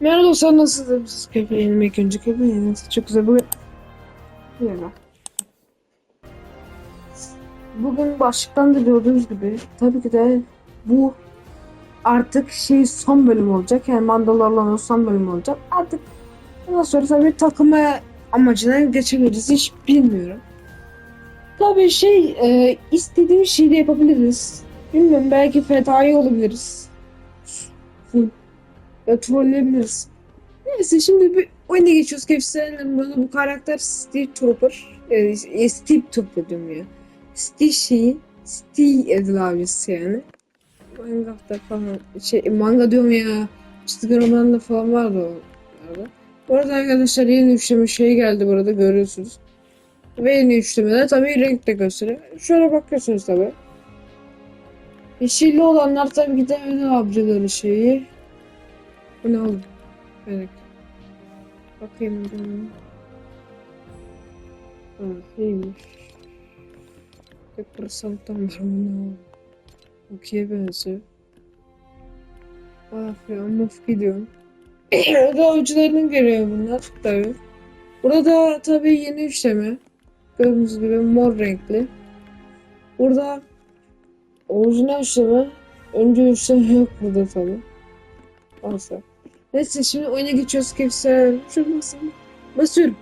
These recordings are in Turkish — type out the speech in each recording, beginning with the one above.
Merhaba dostlar nasılsınız? Siz köpeği yemek önce köpeği yemek çok güzel bugün. Merhaba. Bugün başlıktan da gördüğünüz gibi tabii ki de bu artık şey son bölüm olacak. Yani Mandalorian'ın son bölümü olacak. Artık bundan sonra tabii takılma amacına geçebiliriz. Hiç bilmiyorum. Tabii şey e, istediğim şeyi de yapabiliriz. Bilmiyorum belki fedai olabiliriz. Ya. Neyse şimdi bir oyuna geçiyoruz. Kefselerin bunu bu karakter Steve Trooper. E, Steve Trooper diyorum ya. Steve şeyi. Steve Edil abisi yani. Minecraft'ta falan şey manga diyorum ya. Çizgi romanında falan vardı o. Vardı. Bu arada arkadaşlar yeni üçleme şey geldi burada görüyorsunuz. Ve yeni üçlemede tabii renk de gösteriyor. Şöyle bakıyorsunuz tabii. Yeşilli olanlar tabii ki de öyle avcıları şeyi. Bu ne oldu? Evet. Bakayım bir Ha, iyiymiş. Tek pırsantam var bunu. Okey'e benziyor. Aferin, of gidiyorum. da avcılarının görevi bunlar tabii. Burada tabii yeni üçleme. Gördüğünüz gibi mor renkli. Burada orijinal üçleme. Önce üçleme yok burada tabii. Olsa. Neyse şimdi oyuna geçiyoruz kepsel. Şunu basın. Basıyorum.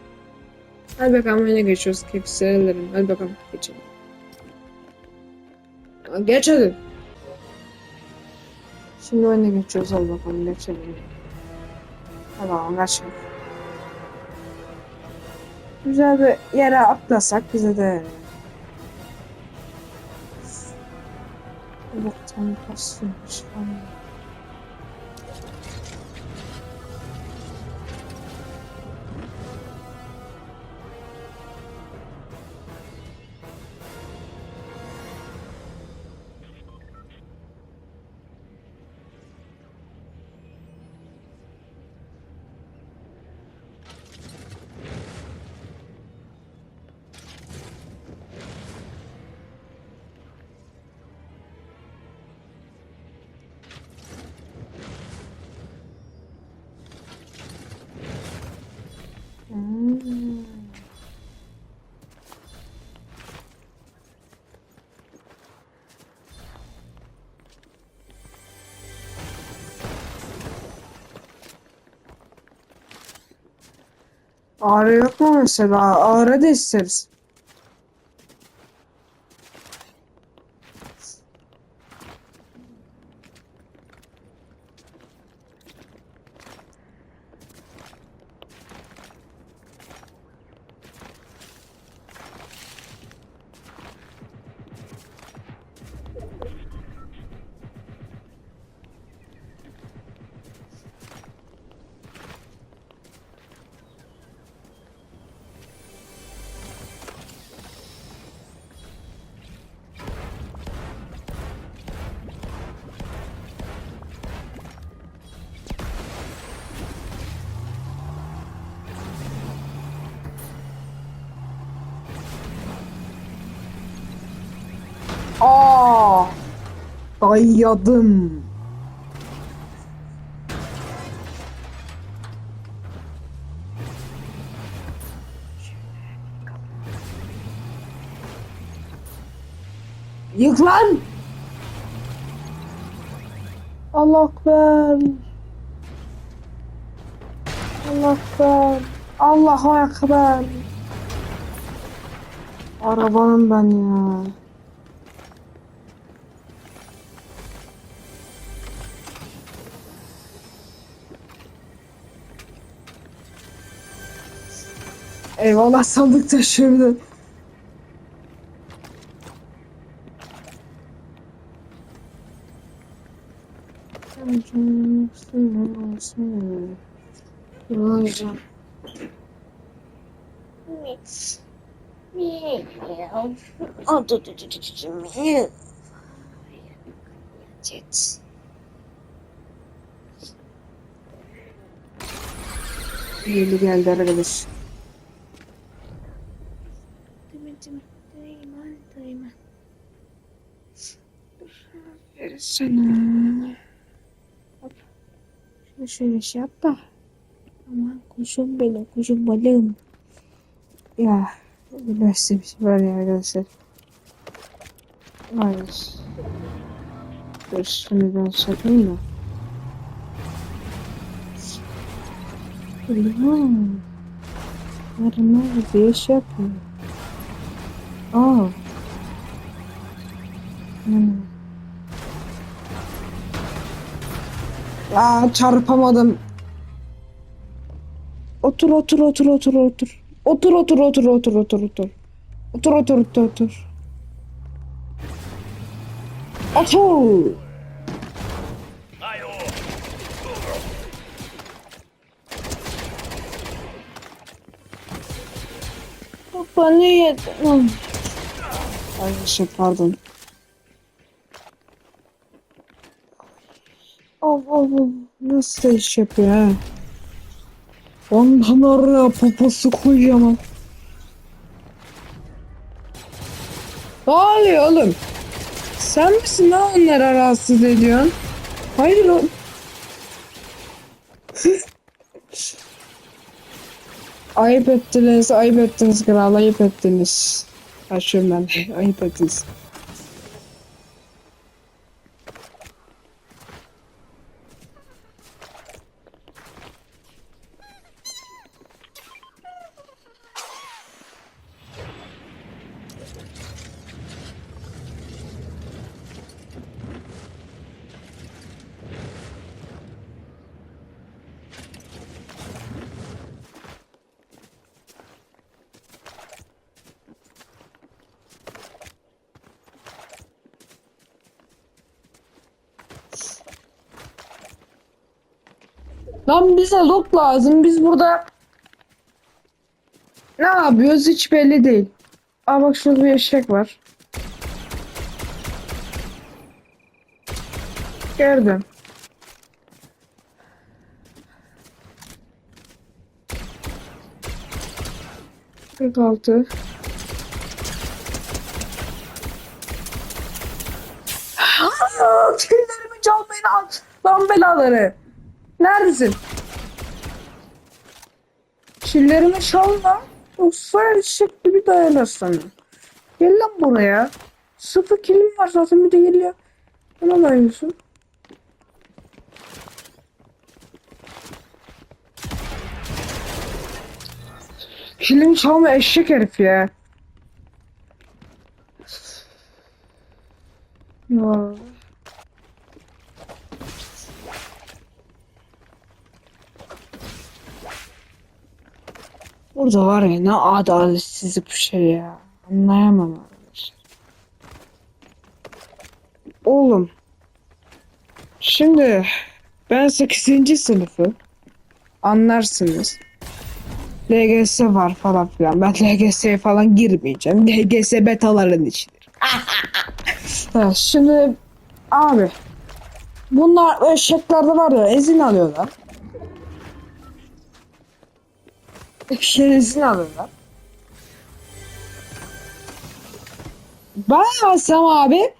Hadi bakalım oyuna geçiyoruz kepsellerim. Hadi bakalım geçelim. Geç hadi. Şimdi oyuna geçiyoruz hadi bakalım geçelim. Bakalım geçelim. Güzel bir yere atlasak bize de. Tam pasıymış falan. Ağrı yok mu mesela? Ağrı da isteriz. Dayadım. Yık lan! Allah ekber. Allah ekber. Allahu ekber. Arabanın ben ya. Eyvallah sandık du, du, du, miau. Jetzt. Yeni geldi arkadaş. Versene. Hop. da şöyle şey yap da. Aman kuşum benim kuşum balığım. Ya üniversite bir şey var ya arkadaşlar. Hayır. Dur şunu ben çakayım da. Ulan. Yarın bir iş yapıyor. Aa. Aa çarpamadım. Otur otur otur otur otur. Otur otur otur otur otur otur. Otur otur otur otur. Otur. Baba ne yedin? Ay şey pardon. Nasıl iş yapıyor ha? Ondan ara poposu kocaman. Ne oluyor oğlum? Sen misin lan onları rahatsız ediyorsun? Hayır oğlum. ayıp ettiniz, ayıp ettiniz kral, ayıp ettiniz. Kaçıyorum ben, ayıp ettiniz. Lan bize loot lazım. Biz burada ne yapıyoruz hiç belli değil. Aa bak şurada bir eşek var. Gördüm. Kırk altı. Tüylerimi çalmayın al. Lan belaları. Neredesin? Çillerimi çalma. Yoksa eşek gibi dayanır sana. Gel lan buraya. Sıfır kilim var zaten bir de geliyor. Bana dayanıyorsun. Kilim çalma eşek herif ya. Ya. Burada var ya ne adaletsiz bir şey ya. Anlayamam arkadaşlar. Oğlum. Şimdi ben 8. sınıfı anlarsınız. LGS var falan filan. Ben LGS'ye falan girmeyeceğim. LGS betaların içidir. evet, şimdi abi bunlar eşeklerde var ya ezin alıyorlar. Şerefsini alırlar. Ben alsam abi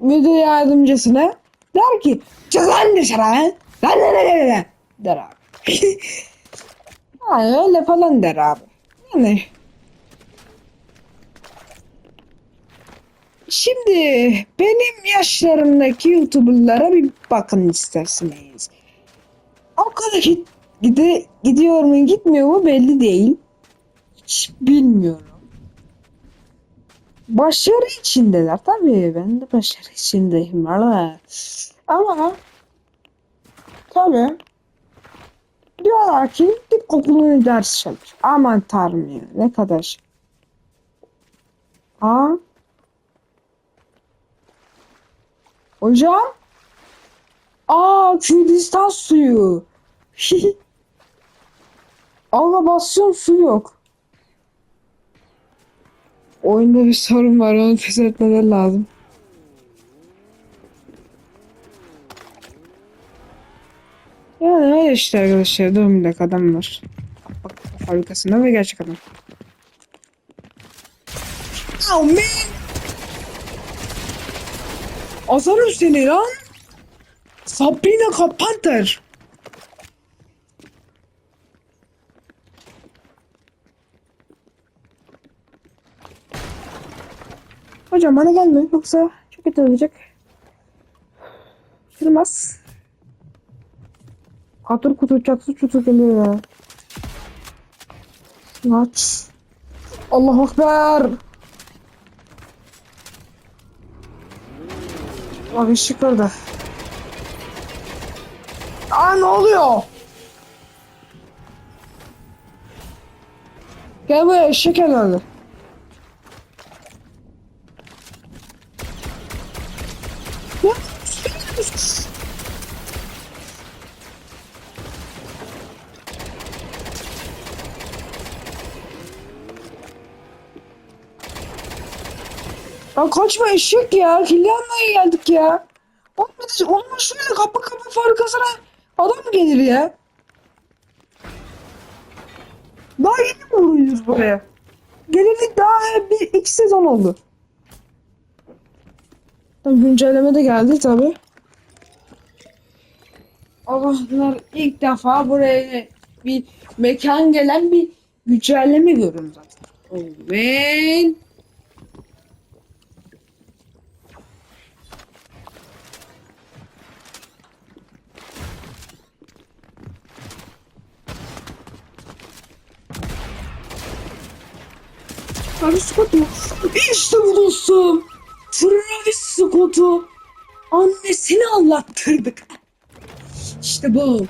müdür yardımcısına der ki çık lan dışarı lan lan lan lan lan," der abi. yani öyle falan der abi. Yani Şimdi benim yaşlarımdaki YouTuber'lara bir bakın isterseniz. O kadar hit Gide, gidiyor mu gitmiyor mu belli değil. Hiç bilmiyorum. Başarı içindeler tabii. Ben de başarı içindeyim. Valla. Ama tabii diyorlar ki git okulunu ders çalış. Aman tanrım ya ne kadar şey. Ha? Hocam? Aa Kürdistan suyu. Allah basıyorum su yok. Oyunda bir sorun var onu çözmeden lazım. Yani öyle işte arkadaşlar. Dakika adam var. Bak fabrikasında ve gerçek adam. Oh man! Azarım seni lan! Sabrina Carpenter! Hocam bana gelme yoksa çok kötü olacak. Kırmaz. Katır kutu çatı çutu geliyor ya. Aç. Allah Ekber. Bak ışık orada. Aa ne oluyor? Gel buraya eşek herhalde. Ya, kaçma eşek ya. Kirli almaya geldik ya. De onun şöyle kapı kapı farkasına adam gelir ya? Daha yeni mi vuruyoruz buraya? Gelirdik daha bir iki sezon oldu. Güncelleme de geldi tabi. Allah'lar ilk defa buraya bir mekan gelen bir güncelleme görüyorum zaten. Oh man. Travis Scott'u. İşte bu dostum. Travis Scott'u annesini anlattırdık. İşte bu.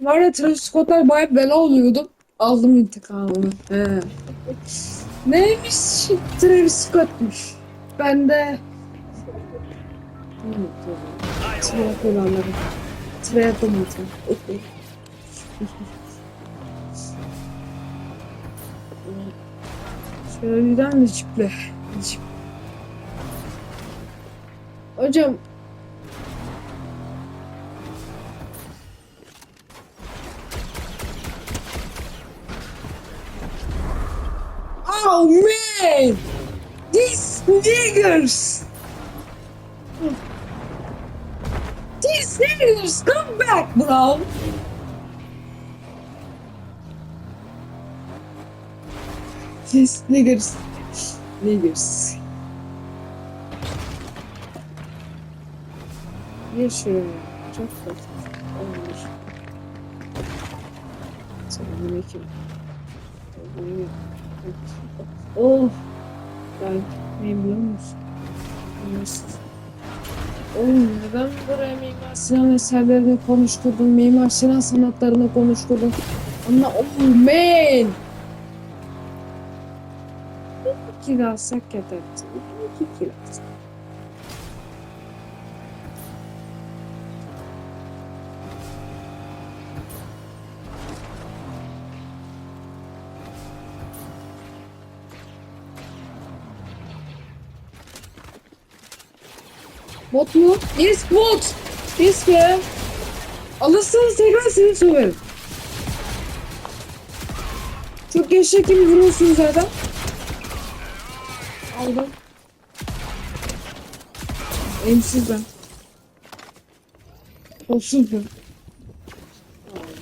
Var ya Travis Scott'lar bayağı bela oluyordum. Aldım intikamını. He. Neymiş? Travis Scott'muş. Ben de... Triathlonları. Triathlon Şöyle birden de çiple. Çip. Hocam. Oh man! These niggers! These niggers, come back, bro! These niggers. Niggers. Yaşıyor ya. Çok kötü. Olmuş. Selamünaleyküm. Selamünaleyküm. Oh. Ben memnun musun? Nasıl? Oğlum neden buraya Mimar Sinan eserlerini konuşturdun? Mimar Sinan sanatlarını konuşturdun? Ama oh man! İki kill alsak yeter. İki kill alsak. Bot mu? Yes bot! Yes be! Alırsanız tekrar seni söverim. Çok eşek gibi vuruyorsun zaten. Aldım. Emsiz ben. Kolsuz ben.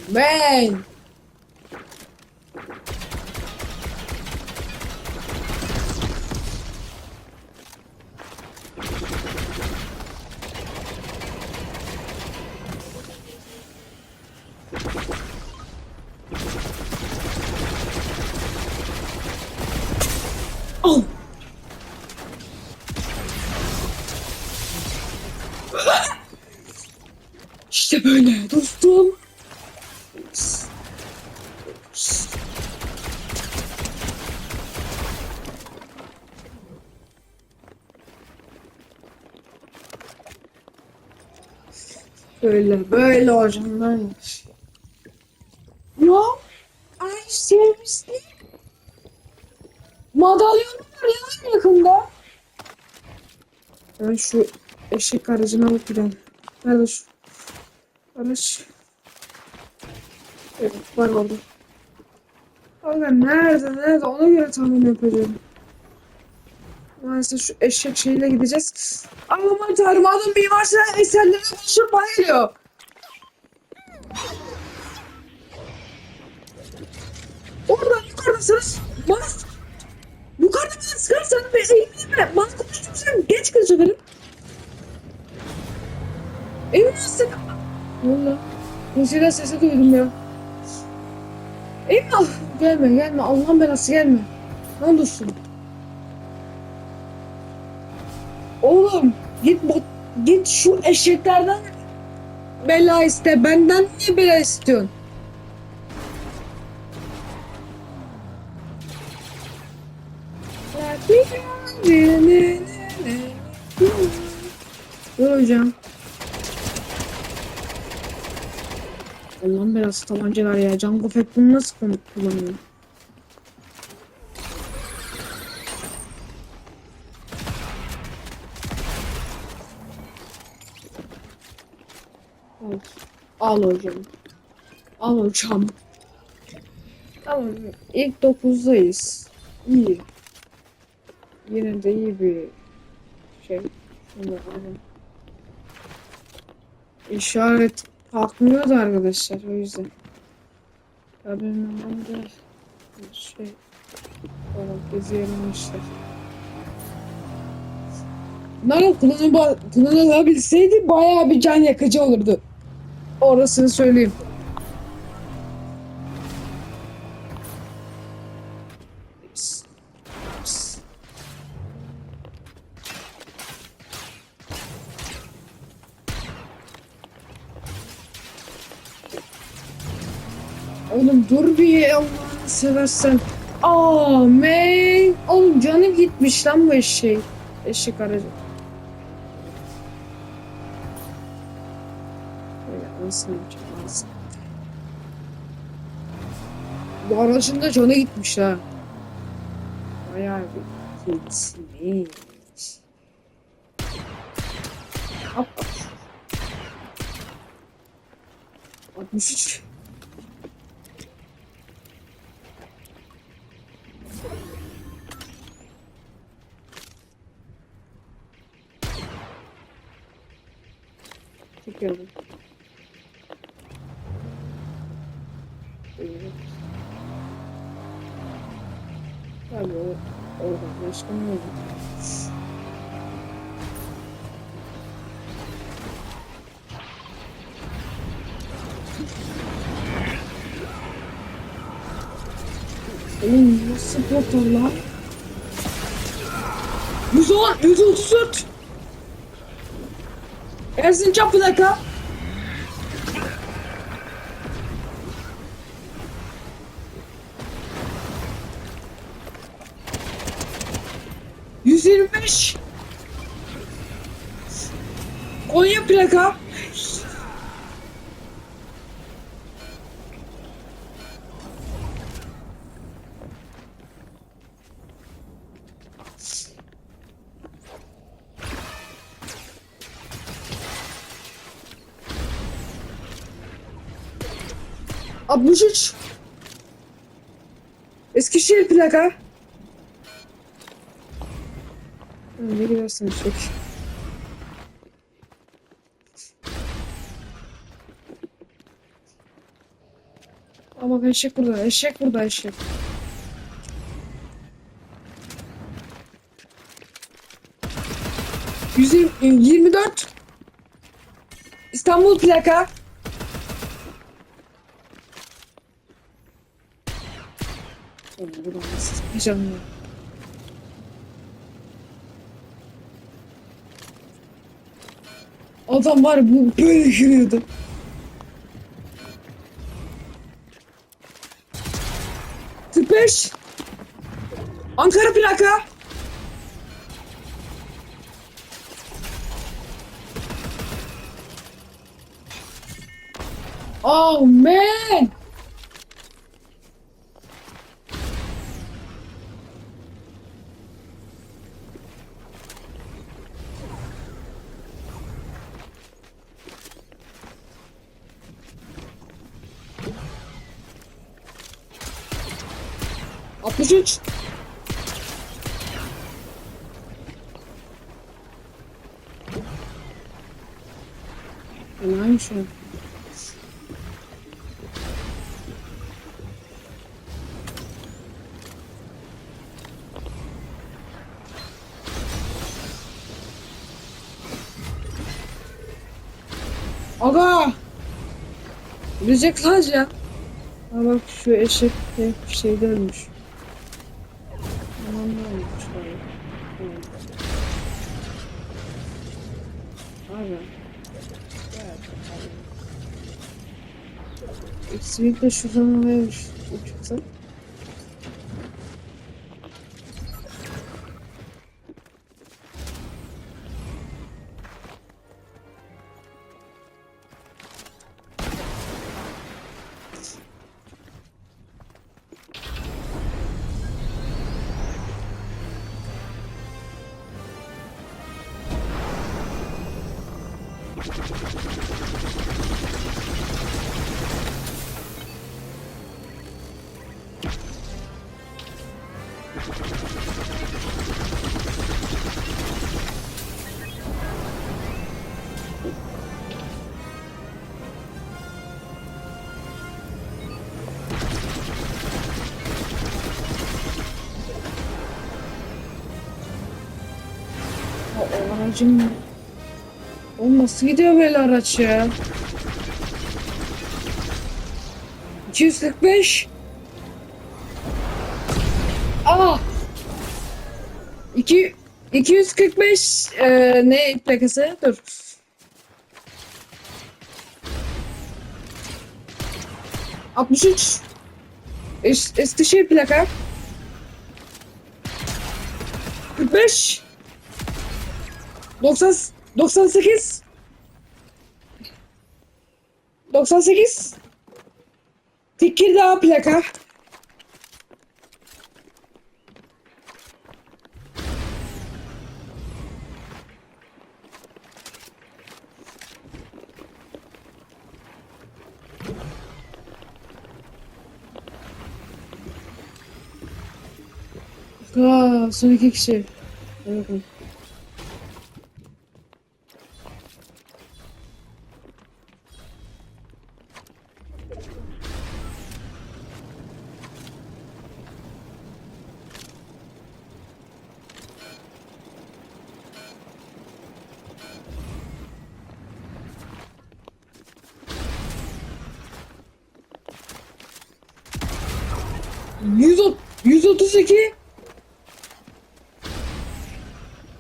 Ben. Böyle böyle hocam böyle. Ya, ay servisli. Madalyonum var ya yakında. Ben şu eşek alıp gidelim. Nerede şu araç? Evet var orada. Aga nerede nerede ona göre tahmin yapacağım. Maalesef şu eşek şeyle gideceğiz. Aman tanrım adam bir varsa eserlerine konuşup bana geliyor. Oradan yukarıdasınız. Bana yukarıda bana sıkarsanız ben eğimini Ben konuştum sen geç kız benim. Emin misin? Valla. Mesela sesi duydum ya. Eyvah! Gelme gelme Allah'ın belası gelme. Ne olursun. Oğlum git bak git şu eşeklerden bela iste. Benden niye bela istiyorsun? Dur hocam. Allah'ın belası tabancalar ya. Django Fett bunu nasıl kullanıyor? Al. Al hocam. Al hocam. Tamam. İlk dokuzdayız. İyi. Yine de iyi bir şey. Şunu alalım. İşaret kalkmıyordu arkadaşlar o yüzden. Ya benim anlamda şey falan geziyelim işte. Bunların kullanıba, kullanılabilseydi bayağı bir can yakıcı olurdu. Orasını söyleyeyim. Oğlum dur bir Allah'ını seversen. Aa man. Oğlum canı gitmiş lan bu eşeği. Eşek aracı. Yapacağım anasını. Bu aracın da gitmiş ha. Bayağı bir gitmiş. Hop. 63. Tabii o oradan başka ne oldu? Oğlum nasıl portal lan? 110, 134. Erzincan plaka. 63. Eskişehir plaka. Ne gidersin çok. Şey. Ama eşek burada, eşek burada eşek. Yüz yirmi e, dört. İstanbul plaka. Buradan? Adam var bu böyle. Kırk beş. Ankara plaka. Oh man. 63. Ulan şu. Aga! Ölecek sadece. Ama bak şu eşek bir şey dönmüş. Eksilik de şuradan oraya uç- aracın... Oğlum nasıl gidiyor böyle araç ya? 245 Aa! 2 245 e, ne plakası? Dur. Altmış üç Es- Eskişehir plaka 45 90 98 98 Tekirdağ plaka Aa, son iki kişi. Bakın.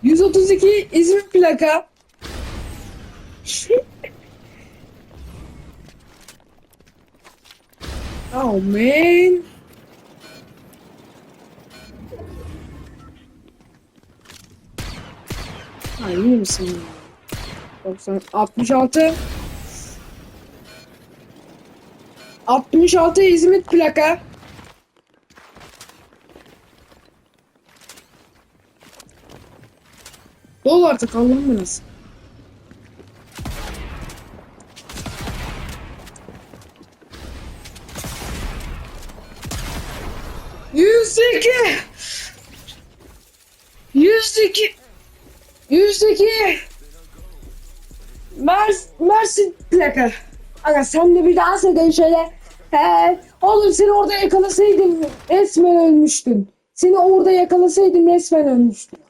132 İzmir plaka. oh man. Ha iyi misin? 90 66 66 İzmit plaka. Dol artık Allah'ım belası. Yüzdeki. Yüzdeki. Yüzdeki. Mers, Mersin plaka. Aga sen de bir dans edin şöyle. He, oğlum seni orada yakalasaydım resmen ölmüştün. Seni orada yakalasaydım resmen ölmüştün.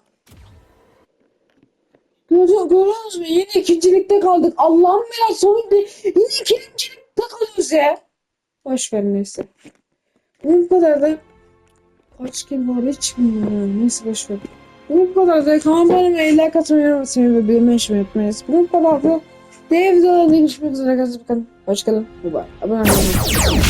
Görüyor, görüyorsunuz mu? Yine ikincilikte kaldık. Allah'ım ya sonunda yine ikincilikte kalıyoruz ya. Boş ver neyse. Bu kadar da kaç kill var hiç bilmiyorum. Neyse boş ver. Bu kadar da tamam benim eller katmayı unutmayın ve bilmeyi işimi yapmayız. Bu kadar da diğer videolarda görüşmek üzere. Hoşçakalın. Hoşçakalın. Bye bye. Abone olmayı.